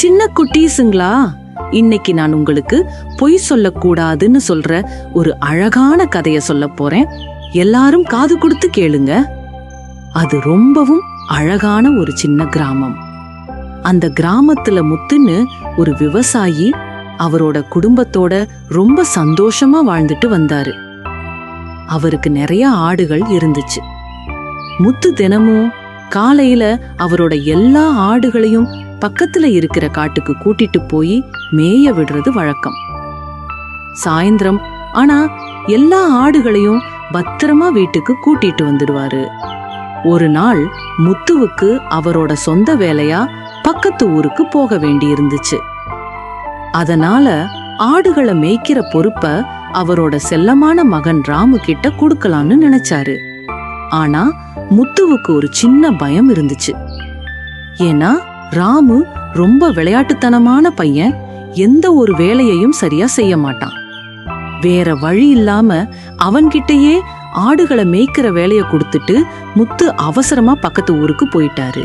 சின்ன குட்டீஸுங்களா? இன்னைக்கு நான் உங்களுக்கு பொய் சொல்லக்கூடாதுன்னு சொல்ற ஒரு அழகான கதைய சொல்ல போறேன். எல்லாரும் காது கொடுத்து கேளுங்க. அது ரொம்பவும் அழகான ஒரு சின்ன கிராமம். அந்த கிராமத்துல முத்துன்னு ஒரு விவசாயி அவரோட குடும்பத்தோட ரொம்ப சந்தோஷமா வாழ்ந்துட்டு வந்தாரு. அவருக்கு நிறைய ஆடுகள் இருந்துச்சு. முத்து தினமும் காலையில அவரோட எல்லா ஆடுகளையும் பக்கத்துல இருக்கிற காட்டுக்கு கூட்டிட்டு போய் மேய விடுறது வழக்கம். சாயந்தரம் ஆனா எல்லா ஆடுகளையும் பத்திரமா வீட்டுக்கு கூட்டிட்டு வந்துடுவாரு. ஒரு நாள் முத்துவுக்கு அவரோட சொந்த வேலையா பக்கத்து ஊருக்கு போக வேண்டி இருந்துச்சு அதனால ஆடுகளை மேய்க்கிற பொறுப்ப அவரோட செல்லமான மகன் ராமு கிட்ட கொடுக்கலான்னு நினைச்சாரு. ஆனா முத்துவுக்கு ஒரு சின்ன பயம் இருந்துச்சு. ஏன்னா ராமு ரொம்ப விளையாட்டுத்தனமான பையன். எந்த ஒரு வேலையையும் சரியா செய்ய மாட்டான். வேற வழி இல்லாம அவன்கிட்டயே ஆடுகளை மேய்க்கிற வேலைய கொடுத்துட்டு முத்து அவசரமா பக்கத்து ஊருக்கு போயிட்டாரு.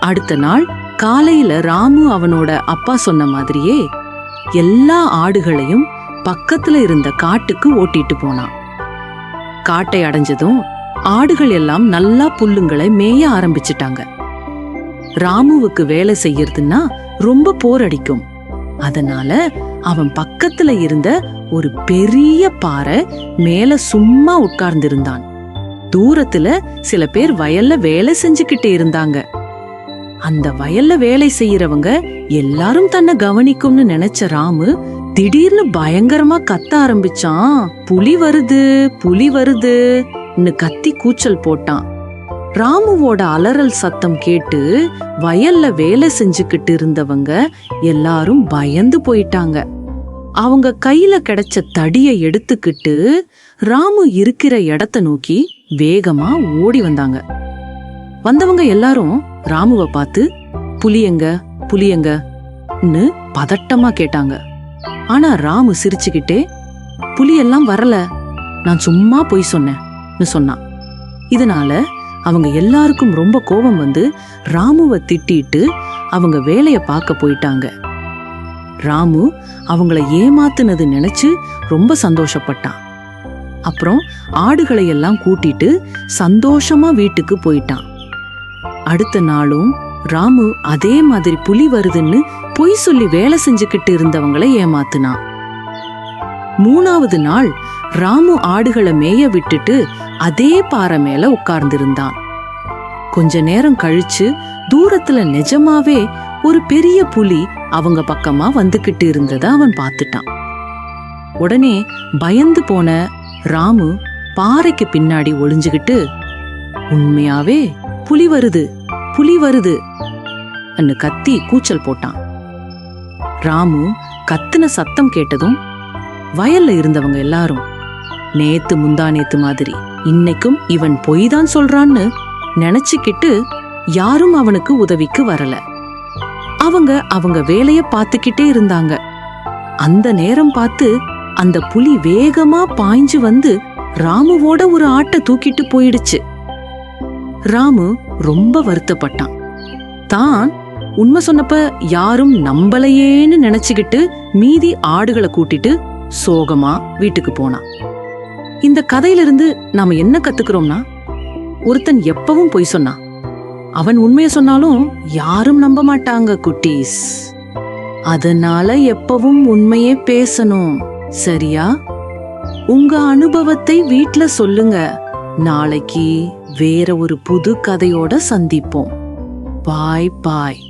அடுத்த நாள் காலையில ராமு அவனோட அப்பா சொன்ன மாதிரியே எல்லா ஆடுகளையும் பக்கத்துல இருந்த காட்டுக்கு ஓட்டிட்டு போனான். காட்டை அடைஞ்சதும் ஆடுகள் எல்லாம் நல்லா புல்லுங்களை மேய ஆரம்பிச்சிட்டாங்க. ராமுவுக்கு வேலை செய்யறதுன்னா ரொம்ப போர் அடிக்கும். அதனால அவன் பக்கத்துல இருந்த ஒரு பெரிய பாறை மேல சும்மா உட்கார்ந்திருந்தான். தூரத்துல சில பேர் வயல்ல வேலை செஞ்சுக்கிட்டே இருந்தாங்க. அந்த வயல்ல வேலை செய்யறவங்க எல்லாரும் தன்னை கவனிக்கும்னு நினைச்ச ராமு திடீர்னு பயங்கரமா கத்த ஆரம்பிச்சான். புலி வருது புலி வருதுன்னு கத்தி கூச்சல் போட்டான். ராமுவோட அலறல் சத்தம் கேட்டு வயல்ல வேலை செஞ்சுக்கிட்டு இருந்தவங்க எல்லாரும் பயந்து போயிட்டாங்க. அவங்க கையில கிடைச்ச தடியை எடுத்துக்கிட்டு ராமு இருக்கிற இடத்த நோக்கி வேகமா ஓடி வந்தாங்க. வந்தவங்க எல்லாரும் ராமுவை பார்த்து புலியங்க புலியங்கன்னு பதட்டமா கேட்டாங்க. ஆனா ராமு சிரிச்சுக்கிட்டே புலியெல்லாம் வரல. நான் சும்மா பொய் சொன்னேன்னு சொன்னான். இதனால அவங்க எல்லாருக்கும் ரொம்ப கோபம் வந்து ராமுவை திட்டிட்டு அவங்க வேலையை பார்க்க போயிட்டாங்க. ராமு அவங்கள ஏமாத்துனது நினைச்சு ரொம்ப சந்தோஷப்பட்டான். அப்புறம் ஆடுகளை எல்லாம் கூட்டிட்டு சந்தோஷமா வீட்டுக்கு போயிட்டான். அடுத்த நாளும் ராமு அதே மாதிரி புலி வருதுன்னு பொய் சொல்லி வேலை செஞ்சுக்கிட்டு இருந்தவங்களை ஏமாத்துனான். மூணாவது நாள் ராமு ஆடுகளை மேய விட்டுட்டு அதே பாறை மேல உட்கார்ந்திருந்தான். கொஞ்ச நேரம் கழிச்சு தூரத்துல நிஜமாவே ஒரு பெரிய புலி அவங்க பக்கமா வந்துகிட்டு இருந்தத அவன் பார்த்துட்டான். உடனே பயந்து போன ராமு பாறைக்கு பின்னாடி ஒளிஞ்சுகிட்டு உண்மையாவே புலி வருது புலி வருது அன்னு கத்தி கூச்சல் போட்டான். ராமு கத்துன சத்தம் கேட்டதும் வயல்ல இருந்தவங்க எல்லாரும் நேத்து முந்தா நேத்து மாதிரி இன்னைக்கும் இவன் பொய் தான் சொல்றான்னு நினைச்சுக்கிட்டு யாரும் அவனுக்கு உதவிக்கு வரல. அவங்க அவங்க வேலைய பார்த்துக்கிட்டே இருந்தாங்க. அந்த நேரம் பார்த்து அந்த புலி வேகமா பாய்ஞ்சு வந்து ராமுவோட ஒரு ஆட்டை தூக்கிட்டு போயிடுச்சு. ராமு ரொம்ப வருத்தப்பட்டான். தான் உண்மை சொன்னப்ப யாரும் நம்பலையேன்னு நினைச்சுக்கிட்டு மீதி ஆடுகளை கூட்டிட்டு சோகமா வீட்டுக்கு போனான் இந்த கதையிலிருந்து நாம என்ன கத்துக்கிறோம்னா ஒருத்தன் எப்பவும் பொய் சொன்னான் அவன் உண்மையை சொன்னாலும் யாரும் நம்ப மாட்டாங்க குட்டீஸ். அதனால எப்பவும் உண்மையே பேசணும் சரியா? உங்க அனுபவத்தை வீட்ல சொல்லுங்க. நாளைக்கு வேற ஒரு புது கதையோட சந்திப்போம். பாய் பாய்.